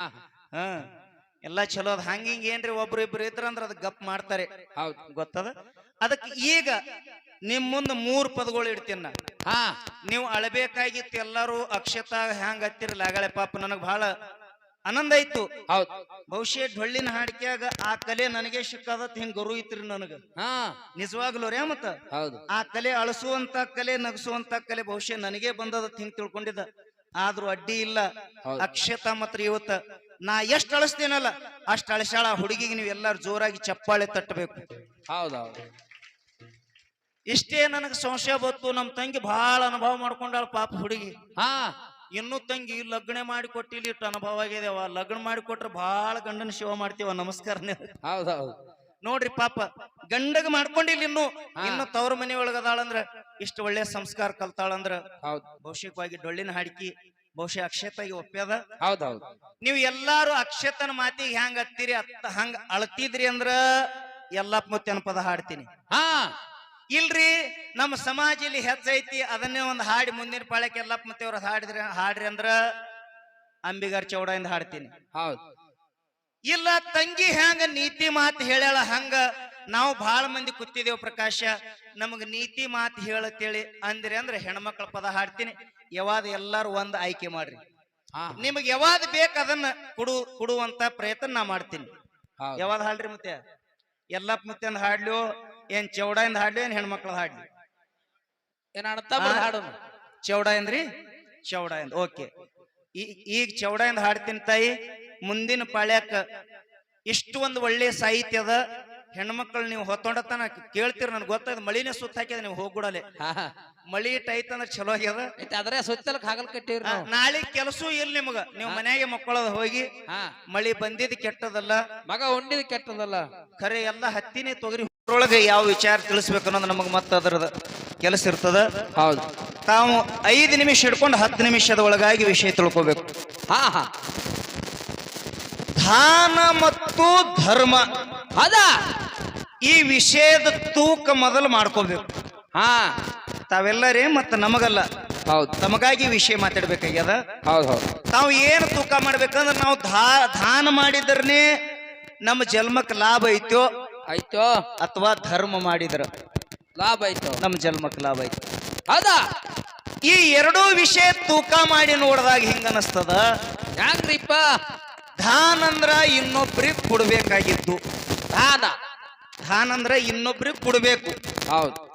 ಹಾ, ಎಲ್ಲಾ ಚಲೋ ಅದ. ಹಂಗ ಹಿಂಗ ಏನ್ರಿ ಒಬ್ರು ಇಬ್ರು ಇದ್ರಂದ್ರ ಅದ್ ಗಪ್ ಮಾಡ್ತಾರೆ. ಹೌದ್. ಗೊತ್ತದ? ಅದಕ್ಕೆ ಈಗ ನಿಮ್ ಮುಂದ ಮೂರ್ ಪದಗಳು ಇಡ್ತೀನಿ ನಾ. ಹಾ. ನೀವು ಅಳಬೇಕಾಗಿತ್ತು ಎಲ್ಲಾರು ಅಕ್ಷತ ಹ್ಯಾಂಗ ಹತ್ತಿರಲ್ಲ ಆಗಳೆ ಪಾಪ ನನಗ್ ಬಹಳ ಆನಂದ ಆಯ್ತು. ಹೌದ್. ಬಹುಶಃ ಡೊಳ್ಳಿನ ಹಾಡಿಕೆಯಾಗ ಆ ಕಲೆ ನನಗೆ ಸಿಕ್ಕದತ್. ಹಿಂಗ್ ಗುರು ಇತ್ರಿ ನನಗ. ಹಾ. ನಿಜವಾಗ್ಲೂ ರೇ ಮತ್ತ ಹೌದು. ಆ ಕಲೆ ಅಳಸುವಂತ ಕಲೆ ನಗಸುವಂತ ಕಲೆ ಬಹುಶಃ ನನಗೆ ಬಂದದ ಹಿಂಗ್ ತಿಳ್ಕೊಂಡಿದ್ದ. ಆದ್ರೂ ಅಡ್ಡಿ ಇಲ್ಲ. ಅಕ್ಷತ ಮಾತ್ರ ಇವತ್ತ. ನಾ ಎಷ್ಟ್ ಅಳಿಸ್ತೇನಲ್ಲ? ಅಷ್ಟ್ ಅಳಸಾಳ ಹುಡುಗಿಗೆ ನೀವು ಎಲ್ಲಾರು ಜೋರಾಗಿ ಚಪ್ಪಾಳೆ ತಟ್ಟಬೇಕು ಹೌದೌದು. ಹೌದು ಇಷ್ಟೇ ನನಗೆ ಸಂಶಯ ಬತ್ತು ನಮ್ ತಂಗಿ ಬಹಳ ಅನುಭವ ಮಾಡ್ಕೊಂಡಾಳ ಪಾಪ ಹುಡುಗಿ. ಹಾ. ಇನ್ನು ತಂಗಿ ಲಗ್ನ ಮಾಡಿ ಕೊಟ್ಟಿಲ್ಲ ಇಟ್ಟು ಅನುಭವ ಆಗಿದೆ ಲಗ್ನ ಮಾಡಿ ಕೊಟ್ರೆ ಬಹಳ ಗಂಡನ ಶಿವ ಮಾಡ್ತೀವ. ನಮಸ್ಕಾರ ಹೌದೌದು. ಹೌದು ನೋಡ್ರಿ ಪಾಪ ಗಂಡಗ ಮಾಡ್ಕೊಂಡಿಲ್ಲ ಇನ್ನು. ಇನ್ನು ತವ್ರ ಮನೆ ಒಳಗದಾಳಂದ್ರ ಇಷ್ಟು ಒಳ್ಳೆ ಸಂಸ್ಕಾರ ಕಲ್ತಾಳಂದ್ರ. ಹೌದ್. ಬಹುಶಃವಾಗಿ ಡೊಳ್ಳಿನ ಹಾಡಿಕಿ ಬಹುಶಃ ಅಕ್ಷತಾಗಿ ಒಪ್ಪ್ಯದ. ಹೌದೌದು. ಹೌದ್ ನೀವು ಎಲ್ಲಾರು ಅಕ್ಷತನ ಮಾತಿಗೆ ಹೆಂಗ್ ಹತ್ತೀರಿ ಅತ್ತ ಹಂಗ ಅಳ್ತಿದ್ರಿ ಅಂದ್ರ ಎಲ್ಲಪ್ಪ ಮುತ್ತನ ಪದ ಹಾಡ್ತೀನಿ. ಹಾ. ಇಲ್ರಿ ನಮ್ಮ ಸಮಾಜ ಇಲ್ಲಿ ಹೆಚ್ಚೈತಿ ಅದನ್ನೇ ಒಂದು ಹಾಡಿ ಮುಂದಿನ ಪಾಳಕ್ಕೆ ಎಲ್ಲಪ್ಪ ಮತ್ತೆ ಅವ್ರ ಹಾಡಿದ್ರೆ ಹಾಡ್ರಿ ಅಂದ್ರ ಅಂಬಿಗಾರ್ ಚೌಡದಿಂದ ಹಾಡ್ತೀನಿ. ಹೌದ್. ಇಲ್ಲ ತಂಗಿ ಹ್ಯಾಂಗ ನೀತಿ ಮಾತು ಹೇಳ್ಯಾಳ ಹಂಗ ನಾವು ಬಹಳ ಮಂದಿ ಕೂತಿದ್ದೇವೆ ಪ್ರಕಾಶ. ನಮಗ ನೀತಿ ಮಾತು ಹೇಳತ್ತೇಳಿ ಅಂದ್ರಿ ಅಂದ್ರೆ ಹೆಣ್ಮಕ್ಳ ಪದ ಹಾಡ್ತೀನಿ. ಯಾವಾದ ಎಲ್ಲಾರು ಒಂದ್ ಆಯ್ಕೆ ಮಾಡ್ರಿ. ನಿಮಗ್ ಯಾವಾದ ಬೇಕ ಅದನ್ನ ಕೊಡು ಕೊಡುವಂತ ಪ್ರಯತ್ನ ನಾ ಮಾಡ್ತೀನಿ. ಯಾವಾಗ ಯಾವಾದ ಹಾಡ್ರಿ ಮತ್ತೆ? ಎಲ್ಲಪ್ಪ ಮತ್ತೆ ಹಾಡ್ಲಿಯೋ ಹಾಡ್ಲು ಏನ್ ಇಂದ ಹಾಡ್ಲಿ ಏನ್ ಹೆಣ್ಮಕ್ಳ ಹಾಡ್ಲಿ. ಹಾಡು. ಚೌಡ ಎಂದ್ರಿ ಚೌಡ ಎಂದ್ ಓಕೆ. ಈಗ ಚೌಡ ಇಂದ ಹಾಡ್ತೀನಿ ತಾಯಿ. ಮುಂದಿನ ಪಾಳ್ಯಾಕ ಇಷ್ಟು ಒಂದು ಒಳ್ಳೆ ಸಾಹಿತ್ಯ ಅದ. ಹೆಣ್ಮಕ್ಳು ನೀವು ಹೊತ್ತೊಂಡತನ ಕೇಳ್ತೀರ ನನ್ಗೆ ಗೊತ್ತಾಯ್ತು ಮಳಿನೇ ಸುತ್ತ ಹಾಕಿದ ನೀವು ಹೋಗ್ಬಿಡಲೆ. ಮಳಿ ಟೈತ್ ಅಂದ್ರೆ ಚಲೋ ಆಗ್ಯದ. ಅದ್ರೆ ಸುತ್ತಲಕ್ ಹಾಗಲ್ ಕಟ್ಟಿವ್ರಿ ನಾಳೆ ಕೆಲಸ ಇಲ್ಲ ನಿಮಗ. ನೀವು ಮನ್ಯಾಗೆ ಮಕ್ಕಳದ ಹೋಗಿ ಮಳಿ ಬಂದಿದ್ ಕೆಟ್ಟದಲ್ಲ. ಮಗ ಉಂಡಿದ್ ಕೆಟ್ಟದಲ್ಲ. ಖರೆ ಎಲ್ಲ ಹತ್ತಿನೇ ತೊಗರಿ ಒಳಗೆ ಯಾವ ವಿಚಾರ ತಿಳಿಸ್ಬೇಕು ಅನ್ನೋದು ನಮಗ್ ಮತ್ತೆ ಅದರದ ಕೆಲಸ ಇರ್ತದ. ಹೌದು. ತಾವು ಐದು ನಿಮಿಷ ಹಿಡ್ಕೊಂಡು ಹತ್ತು ನಿಮಿಷದ ಒಳಗಾಗಿ ವಿಷಯ ತಿಳ್ಕೊಬೇಕು. ಹಾ ಹಾ. ದಾನ ಮತ್ತು ಧರ್ಮ. ಅದ. ಈ ವಿಷಯದ ತೂಕ ಮೊದಲು ಮಾಡ್ಕೋಬೇಕು. ಹಾ. ತಾವೆಲ್ಲರೇ ಮತ್ತು ನಮಗಲ್ಲ. ಹೌದು. ತಮಗಾಗಿ ವಿಷಯ ಮಾತಾಡ್ಬೇಕಾಗ್ಯದ? ಹೌದು ಹೌದು. ತಾವು ಏನು ತೂಕ ಮಾಡ್ಬೇಕಂದ್ರೆ ನಾವು ಧಾ ದಾನ ಮಾಡಿದ್ರನೆ ನಮ್ಮ ಜನ್ಮಕ್ಕೆ ಲಾಭ ಐತೋ? ಐತೋ? ಅಥವಾ ಧರ್ಮ ಮಾಡಿದ್ರ? ಲಾಭ ಐತೋ? ನಮ್ಮ ಜನ್ಮಕ್ಕೆ ಲಾಭ ಐತಿ? ಅದ ಈ ಎರಡೂ ವಿಷಯ ತೂಕ ಮಾಡಿ ನೋಡಿದಾಗ ಹಿಂಗ ಅನಸ್ತದ ದಾನ ಅಂದ್ರ ಇನ್ನೊಬ್ರಿಗೆ ಕೊಡ್ಬೇಕಾಗಿತ್ತು. ದಾನ. ದಾನ ಅಂದ್ರ ಇನ್ನೊಬ್ರಿಗೆ ಕೊಡ್ಬೇಕು. ಹೌದು.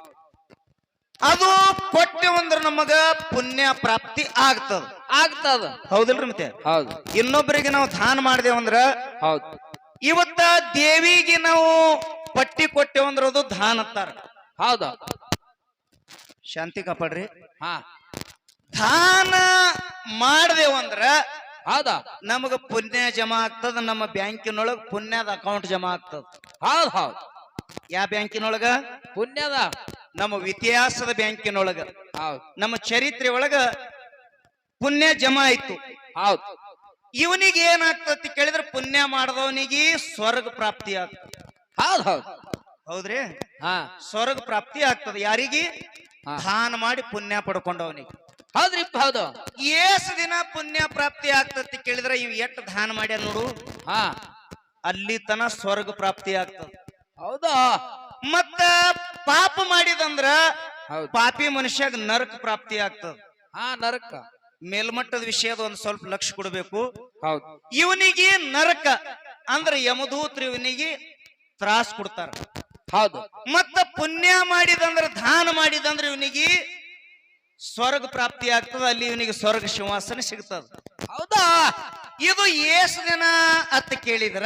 ಅದು ಕೊಟ್ಟೆವಂದ್ರ ನಮಗ ಪುಣ್ಯ ಪ್ರಾಪ್ತಿ ಆಗ್ತದ. ಆಗ್ತದ. ಹೌದಿಲ್ರಿ ಮತ್ತೆ? ಹೌದು. ಇನ್ನೊಬ್ಬರಿಗೆ ನಾವು ದಾನ ಮಾಡ್ದೇವಂದ್ರ ಹೌದು. ಇವತ್ತ ದೇವಿಗೆ ನಾವು ಪಟ್ಟಿ ಕೊಟ್ಟೆವಂದ್ರ ಅದು ದಾನ ಅಂತಾರ. ಹೌದು. ಶಾಂತಿ ಕಾಪಾಡ್ರಿ. ಹಾ. ದಾನ ಮಾಡ್ದೇವಂದ್ರ ಹೌದಾ? ನಮಗ ಪುಣ್ಯ ಜಮಾ ಆಗ್ತದ ನಮ್ಮ ಬ್ಯಾಂಕಿನೊಳಗ ಪುಣ್ಯದ ಅಕೌಂಟ್ ಜಮಾ ಆಗ್ತದ. ಹೌದ್ ಹೌದು. ಯಾವ ಬ್ಯಾಂಕಿನೊಳಗ? ಪುಣ್ಯದ. ನಮ್ಮ ಇತಿಹಾಸದ ಬ್ಯಾಂಕಿನೊಳಗ. ಹೌದು. ನಮ್ಮ ಚರಿತ್ರೆ ಒಳಗ ಪುಣ್ಯ ಜಮಾ ಆಯ್ತು. ಹೌದು. ಇವನಿಗೆ ಏನಾಗ್ತತಿ ಕೇಳಿದ್ರೆ ಪುಣ್ಯ ಮಾಡಿದವನಿಗೆ ಸ್ವರ್ಗ ಪ್ರಾಪ್ತಿ ಆಗ್ತದೆ. ಹೌದು ಹೌದು. ಹೌದ್ರಿ? ಹಾ. ಸ್ವರ್ಗ ಪ್ರಾಪ್ತಿ ಆಗ್ತದೆ ಯಾರಿಗೆ. ದಾನ ಮಾಡಿ ಪುಣ್ಯ ಪಡ್ಕೊಂಡವನಿಗೆ. ಹೌದ್ರಿಪ್ಪ ಹೌದು. ಏಸ್ ದಿನ ಪುಣ್ಯ ಪ್ರಾಪ್ತಿ ಆಗ್ತತಿ ಕೇಳಿದ್ರೆ ಇವ್ ಎಷ್ಟ್ ದಾನ ಮಾಡ್ಯ ನೋಡು. ಹಾ. ಅಲ್ಲಿ ತನ ಸ್ವರ್ಗ ಪ್ರಾಪ್ತಿ ಆಗ್ತದ. ಹೌದಾ? ಮತ್ತ ಪಾಪ ಮಾಡಿದಂದ್ರ ಹೌದು. ಪಾಪಿ ಮನುಷ್ಯಾಗ ನರಕ ಪ್ರಾಪ್ತಿ ಆಗ್ತದ. ಹಾ ನರಕ. ಮೇಲ್ಮಟ್ಟದ ವಿಷಯದ ಒಂದ್ ಸ್ವಲ್ಪ ಲಕ್ಷ ಕೊಡಬೇಕು. ಹೌದು. ಇವನಿಗೆ ನರಕ ಅಂದ್ರ ಯಮದೂತ್ರ ಇವನಿಗೆ ತ್ರಾಸ್ ಕೊಡ್ತಾರ. ಹೌದು. ಮತ್ತ ಪುಣ್ಯ ಮಾಡಿದಂದ್ರ ದಾನ ಮಾಡಿದಂದ್ರ ಇವನಿಗೆ ಸ್ವರ್ಗ ಪ್ರಾಪ್ತಿ ಆಗ್ತದ ಅಲ್ಲಿ ಇವನಿಗೆ ಸ್ವರ್ಗ ಸಿಂಹಾಸನ ಸಿಗ್ತದ. ಹೌದಾ? ಇದು ಏಸ್ ದಿನ ಅಂತ ಕೇಳಿದ್ರ.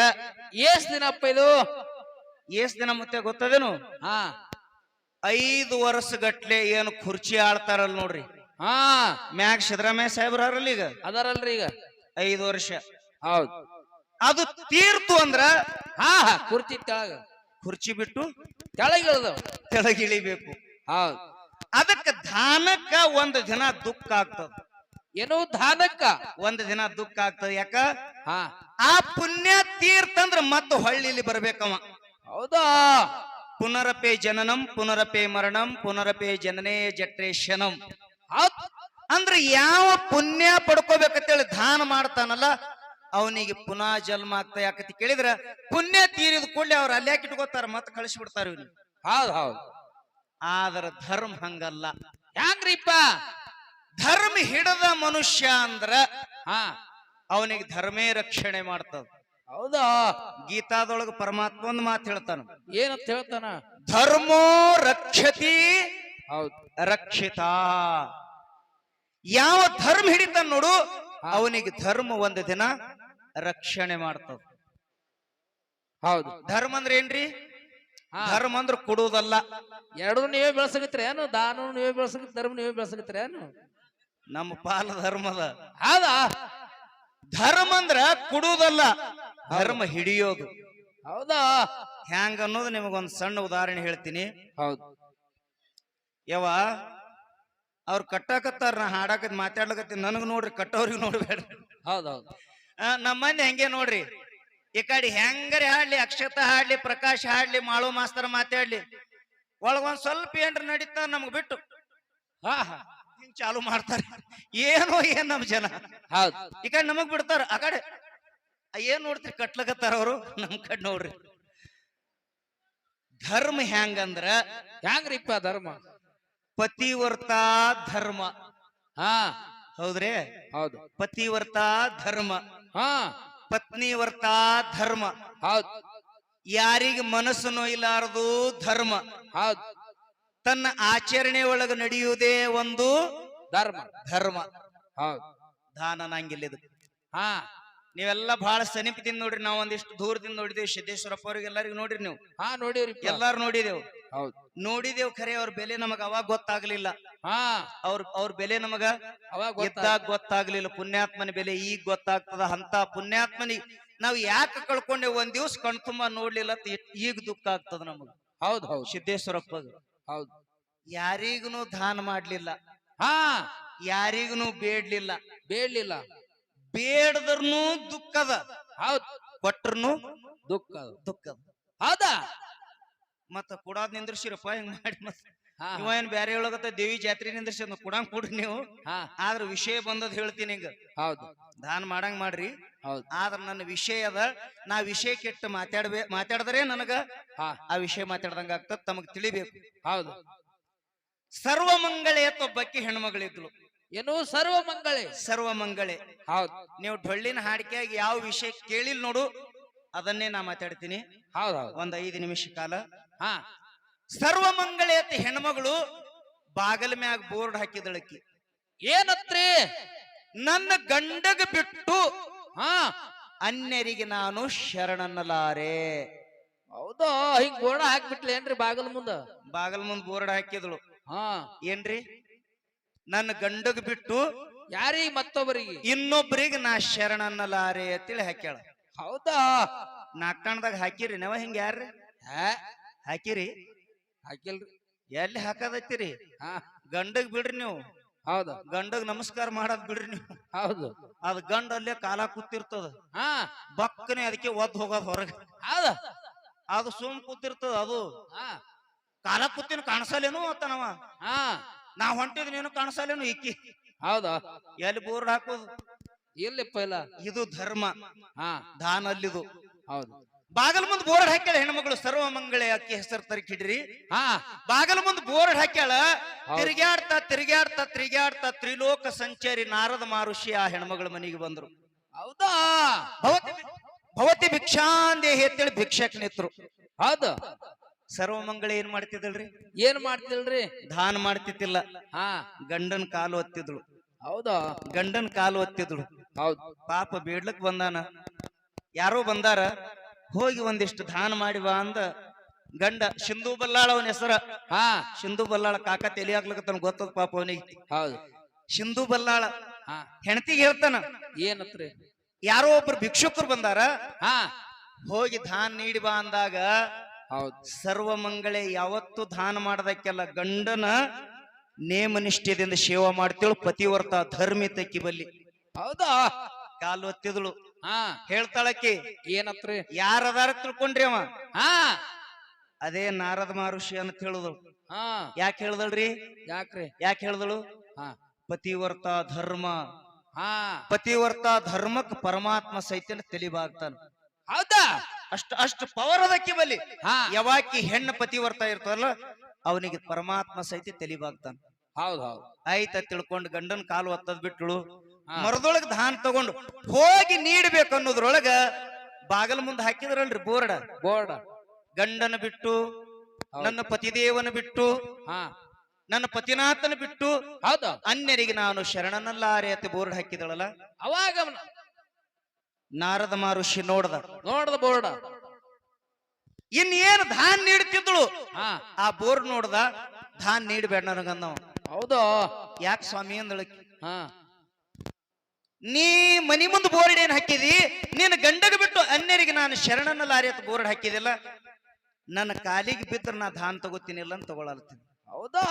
ಎಷ್ಟ್ ದಿನಪ್ಪ ಇದು? ಏಸ್ ದಿನ ಮತ್ತೆ ಗೊತ್ತದೇನು? ಹಾ. ಐದು ವರ್ಷ ಗಟ್ಲೆ ಏನು ಕುರ್ಚಿ ಆಳ್ತಾರಲ್ಲ ನೋಡ್ರಿ. ಹಾ. ಮ್ಯಾಗ ಸಿದ್ದರಾಮಯ್ಯ ಸಾಹೇಬ್ರಲ್ಲ ಈಗ? ಅದರಲ್ರಿ ಈಗ. ಐದು ವರ್ಷ. ಹೌದು. ಅದು ತೀರ್ತು ಅಂದ್ರ? ಹಾ ಹಾ ಕುರ್ಚಿ ತೆಳಗ ಕುರ್ಚಿ ಬಿಟ್ಟು ತೆಳಗಿಳ್ದು ಕೆಳಗಿಳಿಬೇಕು. ಹೌದು. ಅದಕ್ಕ ಧಾನಕ್ಕ ಒಂದ್ ದಿನ ದುಃಖ ಆಗ್ತದ. ಏನು ಧಾನಕ್ಕ? ಒಂದ್ ದಿನ ದುಃಖ ಆಗ್ತದ ಯಾಕ? ಹಾ. ಆ ಪುಣ್ಯ ತೀರ್ತಂದ್ರ ಮತ್ತ ಹೊಳ್ಳಿಲಿ ಬರ್ಬೇಕವ. ಹೌದಾ? ಪುನರಪೇ ಜನನಂ ಪುನರಪೇ ಮರಣಂ ಪುನರಪೇ ಜನನೇ ಜಟ್ರೇ ಶನಂ ಅಂದ್ರ ಯಾವ ಪುಣ್ಯ ಪಡ್ಕೋಬೇಕಂತೇಳಿ ದಾನ ಮಾಡ್ತಾನಲ್ಲ ಅವನಿಗೆ ಪುನಃ ಜನ್ಮ ಆಗ್ತಾ ಯಾಕತಿ ಕೇಳಿದ್ರ ಪುಣ್ಯ ತೀರಿದ ಕೂಡಲೇ ಅವ್ರು ಅಲ್ಲಿ ಯಾಕೆ ಇಟ್ಕೋತಾರ ಮತ್ತೆ ಕಳಿಸ್ಬಿಡ್ತಾರ ಇವ್ನು ಹೌದ್ ಹೌದ್. ಆದ್ರ ಧರ್ಮ ಹಂಗಲ್ಲ. ಹ್ಯಾಂಗ್ರಿಪ್ಪ ಧರ್ಮ ಹಿಡದ ಮನುಷ್ಯ ಅಂದ್ರ ಹಾ ಅವನಿಗೆ ಧರ್ಮೇ ರಕ್ಷಣೆ ಮಾಡ್ತದ. ಹೌದಾ? ಗೀತಾದೊಳಗ ಪರಮಾತ್ಮ ಒಂದು ಮಾತು ಹೇಳ್ತಾನ. ಏನಂತ ಹೇಳ್ತಾನ? ಧರ್ಮೋ ರಕ್ಷತಿ ಹೌದು. ರಕ್ಷಿತ. ಯಾವ ಧರ್ಮ ಹಿಡಿತಾನ ನೋಡು. ಅವನಿಗೆ ಧರ್ಮ ಒಂದು ದಿನ ರಕ್ಷಣೆ ಮಾಡ್ತದ. ಹೌದು. ಧರ್ಮ ಅಂದ್ರೆ ಏನ್ರಿ ಧರ್ಮ ಅಂದ್ರೆ ಕೊಡುವುದಲ್ಲ. ಎರಡು ನೀವೇ ಬೆಳೆಸಕತ್ರಿ ಏನು? ದಾನ ನೀವೇ ಬೆಳೆಸಕ ಧರ್ಮ ನೀವೇ ಬೆಳೆಸಕತ್ರಿ ಏನು? ನಮ್ಮ ಪಾಲ ಧರ್ಮದ ಹೌದಾ? ಧರ್ಮ ಅಂದ್ರೆ ಕೊಡುವುದಲ್ಲ ಧರ್ಮ ಹಿಡಿಯೋದು. ಹೌದಾ? ಹ್ಯಾಂಗ ಅನ್ನೋದು ನಿಮಗೊಂದು ಸಣ್ಣ ಉದಾಹರಣೆ ಹೇಳ್ತೀನಿ. ಹೌದು. ಯವ ಅವ್ರು ಕಟ್ಟಾಕತ್ತಾರ ನಾ ಹಾಡಾಕತ್ ಮಾತಾಡ್ಲಕತ್ತೀನಿ. ನನಗ್ ನೋಡ್ರಿ ಕಟ್ಟೋರಿಗೆ ನೋಡ್ಬೇಡ ಹೌದೌದು. ನಮ್ಮ ಮಂದಿ ಹೆಂಗೆ ನೋಡ್ರಿ? ಈ ಕಡೆ ಹೆಂಗರೆ ಹಾಡ್ಲಿ ಅಕ್ಷತ ಹಾಡ್ಲಿ ಪ್ರಕಾಶ್ ಹಾಡ್ಲಿ ಮಾಳು ಮಾಸ್ತರ್ ಮಾತಾಡ್ಲಿ ಒಳಗೊಂದ್ ಸ್ವಲ್ಪ ಏನ್ರ ನಡೀತ ನಮ್ಗ್ ಬಿಟ್ಟು ಹಾ ಹಾ. ಹಿಂಗ್ ಚಾಲು ಮಾಡ್ತಾರೆ. ಏನೋ ಏನ್ ನಮ್ ಜನ. ಹೌದು. ಈ ಕಡೆ ನಮಗ್ ಬಿಡ್ತಾರ. ಆ ಕಡೆ ಏನ್ ನೋಡ್ತೀರಿ ಕಟ್ಲಕತ್ತಾರ ಅವರು? ನಮ್ ಕಡೆ ನೋಡ್ರಿ. ಧರ್ಮ ಹೆಂಗಂದ್ರ ಹೆಂಗ್ರಿಪ್ಪ ಧರ್ಮ? ಪತಿವರ್ತ ಧರ್ಮ. ಹಾ. ಹೌದ್ರಿ? ಹೌದು. ಪತಿವರ್ತ ಧರ್ಮ. ಹಾ. ಪತ್ನಿವರ್ತ ಧರ್ಮ. ಹೌದು. ಯಾರಿಗೆ ಮನಸ್ಸು ನೋಯ್ಲಾರದು ಧರ್ಮ. ಹೌದು. ತನ್ನ ಆಚರಣೆ ಒಳಗ ನಡೆಯುವುದೇ ಒಂದು ಧರ್ಮ. ಧರ್ಮ. ಹೌದು. ದಾನ ನಂಗಿಲ್ಲ ಹಾ. ನೀವೆಲ್ಲ ಬಹಳ ಸಮೀಪದಿಂದ ನೋಡ್ರಿ ನಾವು ಒಂದಿಷ್ಟು ದೂರದಿಂದ ನೋಡಿದೇವು ಸಿದ್ದೇಶ್ವರಪ್ಪ ಅವ್ರಿಗೆ ಎಲ್ಲರಿಗೂ ನೋಡ್ರಿ ನೀವು. ಹಾ ನೋಡಿವ್ರಿ. ಎಲ್ಲಾರು ನೋಡಿದೇವು. ಹೌದು. ನೋಡಿದೇವ್ ಖರೆ ಅವ್ರ ಬೆಲೆ ನಮಗ ಅವಾಗ ಗೊತ್ತಾಗ್ಲಿಲ್ಲ. ಹಾ. ಅವ್ರ ಅವ್ರ ಬೆಲೆ ನಮಗ ಅವಾಗ ಗೊತ್ತಾಗ ಗೊತ್ತಾಗ್ಲಿಲ್ಲ. ಪುಣ್ಯಾತ್ಮನ ಬೆಲೆ ಈಗ ಗೊತ್ತಾಗ್ತದ. ಅಂತ ಪುಣ್ಯಾತ್ಮನಿಗೆ ನಾವ್ ಯಾಕೆ ಕಳ್ಕೊಂಡೆ ಒಂದ್ ದಿವ್ಸ ಕಣ್ತುಂಬ ನೋಡ್ಲಿಲ್ಲ ಈಗ ದುಃಖ ಆಗ್ತದ ನಮಗ. ಹೌದು ಹೌದು. ಸಿದ್ದೇಶ್ವರಪ್ಪ ಹೌದು. ಯಾರಿಗೂ ದಾನ ಮಾಡ್ಲಿಲ್ಲ. ಹಾ. ಯಾರಿಗೂ ಬೇಡ್ಲಿಲ್ಲ. ಬೇಡ್ಲಿಲ್ಲ. ಬೇಡದ್ರನು ದುಃಖದ. ಹೌದು. ಕೊಟ್ರನು ದುಃಖ. ದುಃಖದ. ಹೌದಾ? ಮತ್ತ ಕುಡಾದ್ ನಿಂದ್ರಸಿರಪ್ಪ ಹಿಂಗ್ ಮಾಡಿ ಮತ್ತೆ. ಹಾ ಇವ ಏನ್ ಬ್ಯಾರೆ ಒಳಗತ್ತ ದೇವಿ ಜಾತ್ರೆ ನಿಂದ್ರಸಿ ಅದ್ನ ಕುಡಂಗ್ ಕೊಡ್ರಿ ನೀವು. ಹಾ. ಆದ್ರ ವಿಷಯ ಬಂದದ್ ಹೇಳ್ತೀನಿ ಹಿಂಗ. ಹೌದು. ದಾನ ಮಾಡಂಗ್ ಮಾಡ್ರಿ. ಹೌದು. ಆದ್ರ ನನ್ನ ವಿಷಯ ಅದ ನಾ ವಿಷಯ ಕೆಟ್ಟ ಮಾತಾಡ್ಬೇ ಮಾತಾಡಿದ್ರೆ ನನಗ ಹಾ. ಆ ವಿಷಯ ಮಾತಾಡ್ದಂಗ ಆಗ್ತದ ತಮಗ್ ತಿಳಿಬೇಕು. ಹೌದು. ಸರ್ವಮಂಗಳೆ ಅಂತ ತೊಬ್ಬಕ್ಕೆ ಹೆಣ್ಮಗಳಿದ್ಲು. ಏನು ಸರ್ವ ಮಂಗಳೆ. ಸರ್ವಮಂಗಳೆ ಹೌದು. ನೀವು ಡೊಳ್ಳಿನ ಹಾಡಿಕೆಯಾಗಿ ಯಾವ ವಿಷಯ ಕೇಳಿಲ್ ನೋಡು ಅದನ್ನೇ ನಾ ಮಾತಾಡ್ತೀನಿ. ಹೌದು ಹೌದು. ಒಂದ್ ಐದು ನಿಮಿಷ ಕಾಲ. ಹಾ ಸರ್ವಮಂಗಳೇತಿ ಹೆಣ್ಮಗಳು ಬಾಗಲ ಮ್ಯಾಗ ಬೋರ್ಡ್ ಹಾಕಿದಳಕ್ಕಿ ಏನತ್ರಿ? ನನ್ನ ಗಂಡಗ ಬಿಟ್ಟು ಹಾ ಅನ್ಯರಿಗೆ ನಾನು ಶರಣನ್ನಲಾರೆ. ಹೌದಾ ಹಿಂಗ್ ಬೋರ್ಡ್ ಹಾಕ್ಬಿಟ್ಲ ಏನ್ರಿ ಬಾಗಲ್ ಮುಂದ? ಬಾಗಲ್ ಮುಂದ್ ಬೋರ್ಡ್ ಹಾಕಿದಳು. ಹಾ. ಏನ್ರಿ? ನನ್ನ ಗಂಡಗ ಬಿಟ್ಟು ಯಾರಿಗ್ ಮತ್ತೊಬ್ಬರಿಗೆ? ಇನ್ನೊಬ್ರಿಗೆ ನಾ ಶರಣನ್ನಲಾರೆ ಅಂತೇಳಿ ಹಾಕ್ಯಾಳ. ಹೌದಾ? ನಾಲ್ಕಣದಾಗ ಹಾಕಿರಿ ನವ ಹಿಂಗ ಯಾರ್ರಿ? ಹಾ ಹಾಕಿರಿ. ಹಾಕಿಲ್ರಿ. ಎಲ್ಲಿ ಹಾಕದತ್ತಿರಿ? ಹಾ. ಗಂಡಗ್ ಬಿಡ್ರಿ ನೀವು. ಹೌದು. ಗಂಡಗ್ ನಮಸ್ಕಾರ ಮಾಡದ್ ಬಿಡ್ರಿ ನೀವು. ಹೌದು. ಅದ್ ಗಂಡ ಅಲ್ಲೇ ಕಾಲ ಕೂತಿರ್ತದ. ಹಾ. ಬಕ್ಕನೆ ಅದಕ್ಕೆ ಒದ್ ಹೋಗೋದ್ ಹೊರಗೆ. ಹೌದು. ಅದು ಸುಮ್ ಕೂತಿರ್ತದ ಅದು. ಹಾ. ಕಾಲ ಕೂತಿನ ಕಾಣಿಸಲೇನು ಅತ್ತನವ ಹಾ. ನಾ ಹೊಂಟಿದ್ ನೀನು ಕಾಣಿಸಲೇನು ಇಕ್ಕಿ ಹೌದಾ. ಎಲ್ಲಿ ಬೋರ್ಡ್ ಹಾಕೋದು? ಇಲ್ಲಿ ಇಲ್ಲ. ಇದು ಧರ್ಮ. ಹಾ. ದಾನ ಅಲ್ಲಿದು ಹೌದು. ಬಾಗಲ್ ಮುಂದ್ ಬೋರ್ಡ್ ಹಾಕ್ಯಾಳ ಹೆಣ್ಮಗಳು ಸರ್ವ ಮಂಗಳೇ ಅಕ್ಕಿ ಹೆಸರು ತರಕಿಡ್ರಿ ಹಾ ಬಾಗಲ ಮುಂದ್ ಬೋರ್ಡ್ ಹಾಕ್ಯಾಳ. ತಿರುಗಾಡ್ತಾ ತಿರುಗಾಡ್ತಾ ತಿರುಗಾಡ್ತಾ ತ್ರಿಲೋಕ ಸಂಚಾರಿ ನಾರದ ಮಾರುಷಿ ಆ ಹೆಣ್ಮಗಳ ಮನೆಗೆ ಬಂದ್ರು. ಹೌದಾ? ಭವತಿ ಭವತಿ ಭಿಕ್ಷಾಂದೇಹಿ ಅಂತೇಳಿ ಭಿಕ್ಷಕ್ ನಿತ್ರು. ಹೌದು? ಸರ್ವಮಂಗಳ ಏನ್ ಮಾಡ್ತಿದ್ದಳ್ರಿ? ಏನ್ ಮಾಡ್ತಿಲ್ರಿ? ದಾನ ಮಾಡ್ತಿದ್ದಿಲ್ಲ. ಹಾ. ಗಂಡನ್ ಕಾಲು ಒತ್ತಿದ್ಳು. ಹೌದಾ? ಗಂಡನ್ ಕಾಲು ಒತ್ತಿದ್ಳು. ಹೌದು. ಪಾಪ ಬೇಡ್ಲಕ್ ಬಂದಾನ. ಯಾರೋ ಬಂದಾರ. ಹೋಗಿ ಒಂದಿಷ್ಟು ದಾನ ಮಾಡಿ ಬಾ ಅಂದ ಗಂಡ ಸಿಂಧು ಬಲ್ಲಾಳ ಅವನ ಹೆಸರ. ಹಾ. ಸಿಂಧು ಬಲ್ಲಾಳ ಕಾಕ ತಲೆ ಹಾಕ್ಲಕತ್ತಾನ ಗೊತ್ತದ ಪಾಪ ಅವನಿಗೆ. ಹೌದು. ಸಿಂಧು ಬಲ್ಲಾಳ. ಹಾ. ಹೆಣತಿಗೆ ಹೇಳ್ತಾನ. ಏನತ್ರಿ? ಯಾರೋ ಒಬ್ರು ಭಿಕ್ಷುಕರು ಬಂದಾರ. ಹಾ. ಹೋಗಿ ದಾನ ನೀಡಿ ಬಾ ಅಂದಾಗ ಹೌದು. ಸರ್ವಮಂಗಳೆ ಯಾವತ್ತು ದಾನ ಮಾಡದಕ್ಕೆಲ್ಲ ಗಂಡನ ನೇಮ ನಿಷ್ಠೆದಿಂದ ಸೇವಾ ಮಾಡ್ತೇಳು ಪತಿವರ್ತ ಧರ್ಮಿ ತಕ್ಕಿ ಬಲ್ಲಿ. ಹೌದಾ? ಕಾಲು ಒತ್ತಿದಳು. ಹಾ. ಹೇಳ್ತಾಳಕ್ಕಿ ಏನತ್ರಿ? ಯಾರದಾರ ತಿಳ್ಕೊಂಡ್ರಿ ಅವ? ಹಾ. ಅದೇ ನಾರದ ಮಹರ್ಷಿ ಅಂತ ಹೇಳುದಳು ಹಾ. ಯಾಕೆ ಹೇಳ್ದಳ್ರಿ? ಯಾಕ್ರಿ? ಯಾಕೆ ಹೇಳ್ದಳು? ಹಾ. ಪತಿವರ್ತ ಧರ್ಮ. ಹಾ. ಪತಿವರ್ತ ಧರ್ಮಕ್ ಪರಮಾತ್ಮ ಸಹಿತ ತೆಲಿಬಾಗ್ತಾನ ಹೌದಾ? ಅಷ್ಟ ಅಷ್ಟು ಪವರ್ ಅದಕ್ಕೆ ಬಲಿ ಹಾ. ಯಾವಾಕಿ ಹೆಣ್ಣು ಪತಿವರ್ತ ಇರ್ತದಲ್ಲ ಅವನಿಗೆ ಪರಮಾತ್ಮ ಸಹಿತ ತೆಲಿಬಾಗ್ತಾನ ಹೌದ್ ಹೌದ್. ಆಯ್ತ ತಿಳ್ಕೊಂಡು ಗಂಡನ ಕಾಲು ಒತ್ತದ್ ಬಿಟ್ಟಳು. ಮರದೊಳಗ ಧಾನ್ ತಗೊಂಡು ಹೋಗಿ ನೀಡ್ಬೇಕು ಅನ್ನೋದ್ರೊಳಗ ಬಾಗಲ ಮುಂದೆ ಹಾಕಿದ್ರಲ್ರಿ ಬೋರ್ಡ. ಬೋರ್ಡ್. ಗಂಡನ ಬಿಟ್ಟು ನನ್ನ ಪತಿದೇವನ ಬಿಟ್ಟು ಹಾ. ನನ್ನ ಪತಿನಾಥನ ಬಿಟ್ಟು ಹೌದು. ಅನ್ಯರಿಗೆ ನಾನು ಶರಣನಲ್ಲಾರೆ ಅಂತ ಬೋರ್ಡ್ ಹಾಕಿದಳಲ್ಲ. ಅವಾಗ ನಾರದ ಮಹರ್ಷಿ ನೋಡ್ದ. ನೋಡ್ದ ಬೋರ್ಡ. ಇನ್ನೇನು ಏನ್ ಧಾನ್ ನೀಡ್ತಿದ್ಳು? ಆ ಬೋರ್ಡ್ ನೋಡ್ದ ಧಾನ್ ನೀಡ್ಬೇಡ ನನಗಂದವ ಹೌದು. ಯಾಕೆ ಸ್ವಾಮಿ ಅಂದಳಕ್ಕೆ? ಹಾ. ನೀ ಮನಿ ಮುಂದೆ ಬೋರ್ಡ್ ಏನ್ ಹಾಕಿದಿ? ನಿನ್ನ ಗಂಡಗ ಬಿಟ್ಟು ಅನ್ಯರಿಗೆ ನಾನು ಶರಣನ ಲಾರಿ ಅಂತ ಬೋರ್ಡ್ ಹಾಕಿದಿಲ್ಲ? ನನ್ನ ಕಾಲಿಗೆ ಬಿದ್ರ ನಾ ಧಾನ್ ತಗೋತೀನಿಲ್ಲ ಅಂತ ತಗೊಳಲ್ತೀನಿ ಹೌದಾ?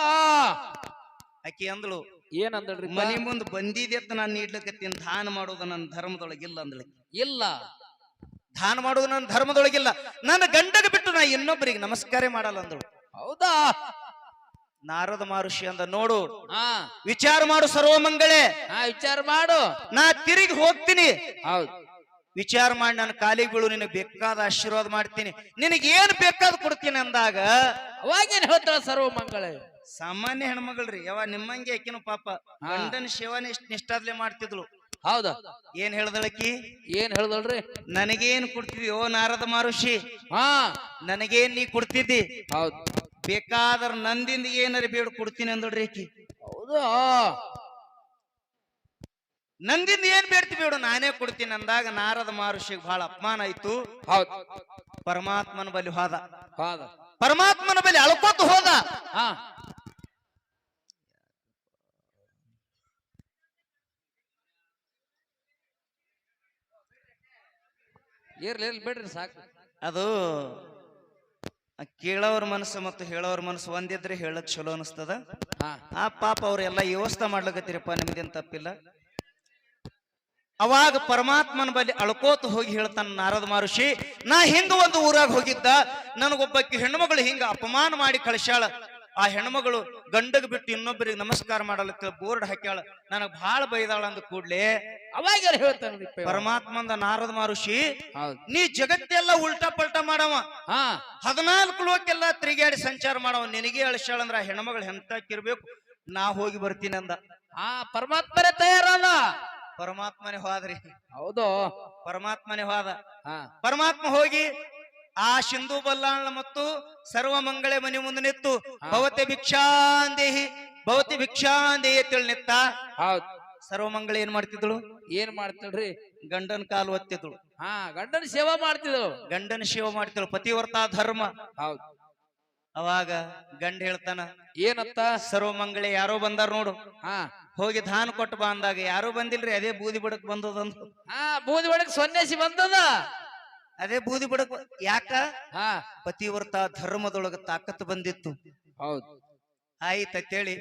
ಆಕಿ ಅಂದಳು ಏನಂದಳ್ರಿ ಮನಿ ಮುಂದೆ ಬಂದಿದೆ ಅಂತ ನಾನು ನೀಡ್ಲಕತ್ತೀನಿ ದಾನ ಮಾಡೋದು ನನ್ನ ಧರ್ಮದೊಳಗಿಲ್ಲ ಅಂದಳು ಇಲ್ಲ. ದಾನ ಮಾಡೋದು ನನ್ನ ಧರ್ಮದೊಳಗಿಲ್ಲ ನನ್ನ ಗಂಡಗ ಬಿಟ್ಟು ನಾ ಇನ್ನೊಬ್ಬರಿಗೆ ನಮಸ್ಕಾರ ಮಾಡಲ್ಲ ಅಂದಳು. ಹೌದಾ? ನಾರದ ಮಹರ್ಷಿ ಅಂದ ನೋಡು ಹಾ. ವಿಚಾರ ಮಾಡು ಸರ್ವಮಂಗಳೇ. ಹಾ ವಿಚಾರ ಮಾಡು. ನಾ ತಿರುಗಿ ಹೋಗ್ತೀನಿ. ಹೌದ್. ವಿಚಾರ ಮಾಡಿ ನನ್ನ ಕಾಲಿಗೆ ಬೀಳು ನಿನಗೆ ಬೇಕಾದ ಆಶೀರ್ವಾದ ಮಾಡ್ತೀನಿ. ನಿನಗೆ ಏನ್ ಬೇಕಾದ ಕೊಡ್ತೀನಿ ಅಂದಾಗ ಅವಾಗೇನ್ ಹೇಳ್ತಾಳ ಸರ್ವ ಮಂಗಳ ಸಾಮಾನ್ಯ ಹೆಣ್ಮಗಳ್ರಿ ಯಾವ ನಿಮ್ಮಂಗೆ ಆಕಿನ ಪಾಪ. ಗಂಡನ ಸೇವನೆ ಇಷ್ಟ ನಿಷ್ಠಾದ್ಲೆ ಮಾಡ್ತಿದ್ಳು ಹೌದಾ. ಏನ್ ಹೇಳ್ದಳಕಿ ಏನ್ ಹೇಳ್ದಳ್ರಿ? ನನಗೇನ್ ಕೊಡ್ತಿದ್ಯೋ ನಾರದ ಮಹರ್ಷಿ. ಹಾ. ನನಗೇನ್ ನೀ ಕೊಡ್ತಿದ್ದಿ? ಹೌದ್. ಬೇಕಾದ್ರ ನಂದಿಂದ ಏನಾರ ಬೇಡ ಕೊಡ್ತೀನಿ ರೀ ಆಕಿ. ಹೌದಾ? ನಂದಿಂದ ಏನ್ ಬೇಡ್ತಿ ಬೇಡು ನಾನೇ ಕೊಡ್ತೀನಿ ಅಂದಾಗ ನಾರದ ಮಹರ್ಷಿಗೆ ಬಹಳ ಅಪಮಾನ ಆಯ್ತು. ಹೌದು. ಪರಮಾತ್ಮನ ಬಲಿ ಹೋದ. ಹೌದ. ಪರಮಾತ್ಮನ ಬಲಿ ಅಳ್ಕೋತ ಹೋದ. ಹಾ. ಇರ್ಲಿ ಇರ್ಲಿ ಬಿಡ್ರಿ ಸಾಕು. ಅದು ಕೇಳೋರ್ ಮನಸ್ಸು ಮತ್ತು ಹೇಳೋರ್ ಮನಸ್ಸು ಒಂದಿದ್ರೆ ಹೇಳಕ್ ಚಲೋ ಅನಿಸ್ತದ? ಆ ಪಾಪ ಅವ್ರೆಲ್ಲ ವ್ಯವಸ್ಥೆ ಮಾಡ್ಲಕತ್ತೀರಪ್ಪ ನಿಮ್ದೇನ್ ತಪ್ಪಿಲ್ಲ? ಅವಾಗ ಪರಮಾತ್ಮನ ಬಳಿ ಅಳ್ಕೋತ ಹೋಗಿ ಹೇಳ್ತಾನ ನಾರದ ಮಹರ್ಷಿ ನಾ ಹಿಂಗ ಒಂದು ಊರಾಗ ಹೋಗಿದ್ದ ನನಗೊಬ್ಬಕ್ಕೆ ಹೆಣ್ಮಗಳು ಹಿಂಗ ಅಪಮಾನ ಮಾಡಿ ಕಳಿಸ್ಯಾಳ. ಆ ಹೆಣ್ಮಗಳು ಗಂಡಗ್ ಬಿಟ್ಟು ಇನ್ನೊಬ್ಬರಿಗೆ ನಮಸ್ಕಾರ ಮಾಡಲಿಕ್ಕೆ ಬೋರ್ಡ್ ಹಾಕ್ಯಾಳ. ನನಗ್ ಬಹಳ ಬೈದಾಳ ಅಂದ ಕೂಡ್ಲೆ ಅವಾಗ ಹೇಳ್ತಾನ್ರಿ ಪರಮಾತ್ಮಂದ ನಾರದ ಮಹರ್ಷಿ ನೀ ಜಗತ್ತೆಲ್ಲ ಉಲ್ಟಾ ಪಲ್ಟಾ ಮಾಡವ. ಹದಿನಾಲ್ಕು ಲೋಕೆಲ್ಲ ತಿರುಗಾಡಿ ಸಂಚಾರ ಮಾಡವ. ನಿನಗೆ ಅಳಿಸ್ಯಾಳ ಅಂದ್ರ ಆ ಹೆಣ್ಮಗಳು ಹೆಂತಾಕಿರ್ಬೇಕು ನಾ ಹೋಗಿ ಬರ್ತೀನಿ ಅಂದ. ಆ ಪರಮಾತ್ಮನೇ ತಯಾರಲ್ಲ. ಪರಮಾತ್ಮನೇ ಹೋದ್ರಿ. ಹೌದು. ಪರಮಾತ್ಮನೇ ಹೋದ. ಪರಮಾತ್ಮ ಹೋಗಿ ಆ ಸಿಂಧು ಬಲ್ಲಾಳ ಮತ್ತು ಸರ್ವ ಮಂಗಳೆ ಮನೆ ಮುಂದೆ ನಿತ್ತು ಭವತಿ ಭಿಕ್ಷಾಂದೇಹಿ ಭವತಿ ಭಿಕ್ಷಾಂದೇಹಿ ಅಂತೇಳಿ ನಿತ್ತ ಹೌದ್. ಸರ್ವ ಮಂಗಳೆ ಏನ್ ಮಾಡ್ತಿದ್ಳು? ಏನ್ ಮಾಡ್ತಿಳ್ರಿ ಗಂಡನ ಕಾಲು ಒತ್ತಿದ್ಳು. ಹಾ ಗಂಡನ ಸೇವಾ ಮಾಡ್ತಿದ್ರು ಗಂಡನ ಶಿವ ಮಾಡ್ತಿದ್ಳು ಪತಿವರ್ತ ಧರ್ಮ. ಹೌದು. ಅವಾಗ ಗಂಡ ಹೇಳ್ತಾನ ಏನತ್ತ? ಸರ್ವ ಮಂಗಳೆ ಯಾರೋ ಬಂದಾರ ನೋಡು. ಹಾ. ಹೋಗಿ ದಾನ ಕೊಟ್ಟು ಬಾ ಅಂದಾಗ ಯಾರು ಬಂದಿಲ್ರಿ ಅದೇ ಬೂದಿ ಬಡಕ್ ಬಂದದಂತ ಹಾ ಬೂದಿ ಬಡಕ್ ಸೊನ್ನೆಸಿ ಬಂದದ. ಅದೇ ಬೂದಿ ಬಿಡಕ್ ಯಾಕ? ಹಾ. ಪತಿವ್ರತ ಧರ್ಮದೊಳಗ ತಾಕತ್ ಬಂದಿತ್ತು. ಹೌದು. ಆಯ್ತಂತೇಳಿ